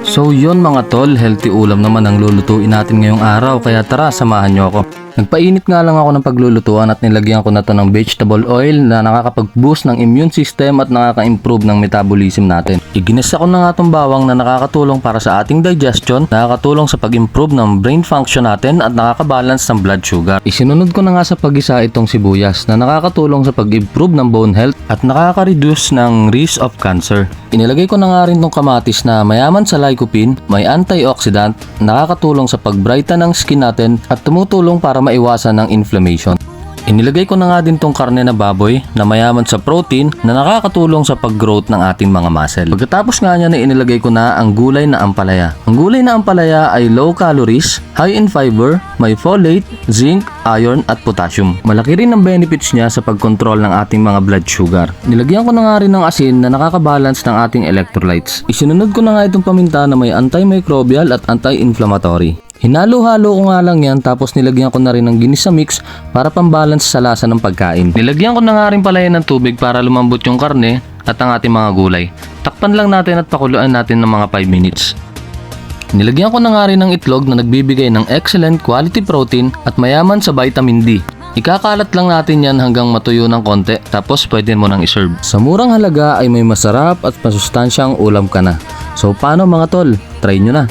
So yun mga tol, healthy ulam naman ang lulutuin natin ngayong araw kaya tara samahan nyo ako. Nagpainit nga lang ako ng paglulutuan at nilagyan ko na to ng vegetable oil na nakakapag-boost ng immune system at nakaka-improve ng metabolism natin. Iginisa ko na nga tong bawang na nakakatulong para sa ating digestion, nakakatulong sa pag-improve ng brain function natin at nakakabalance ng blood sugar. Isinunod ko na nga sa pag-isa itong sibuyas na nakakatulong sa pag-improve ng bone health at nakaka-reduce ng risk of cancer. Inilagay ko na nga rin tong kamatis na mayaman sa lycopene, may antioxidant, nakakatulong sa pag-brighten ng skin natin at tumutulong para maiwasan ng inflammation. Inilagay ko na nga din tong karne na baboy na mayaman sa protein na nakakatulong sa pag-growth ng ating mga muscle. Pagkatapos nga niya na inilagay ko na ang gulay na ampalaya. Ang gulay na ampalaya ay low calories, high in fiber, may folate, zinc, iron at potassium. Malaki rin ang benefits niya sa pagkontrol ng ating mga blood sugar. Nilagyan ko na nga rin ng asin na nakakabalance ng ating electrolytes. Isinunod ko na nga itong paminta na may antimicrobial at anti-inflammatory. Hinalo-halo ko nga lang yan tapos nilagyan ko na rin ng ginisa mix para pambalance sa lasa ng pagkain. Nilagyan ko na nga rin pala yan ng tubig para lumambot yung karne at ang ating mga gulay. Takpan lang natin at pakuluan natin ng mga 5 minutes. Nilagyan ko na nga rin ng itlog na nagbibigay ng excellent quality protein at mayaman sa vitamin D. Ikakalat lang natin yan hanggang matuyo ng konti tapos pwede mo nang iserve. Sa murang halaga ay may masarap at masustansyang ulam ka na. So paano mga tol? Try nyo na.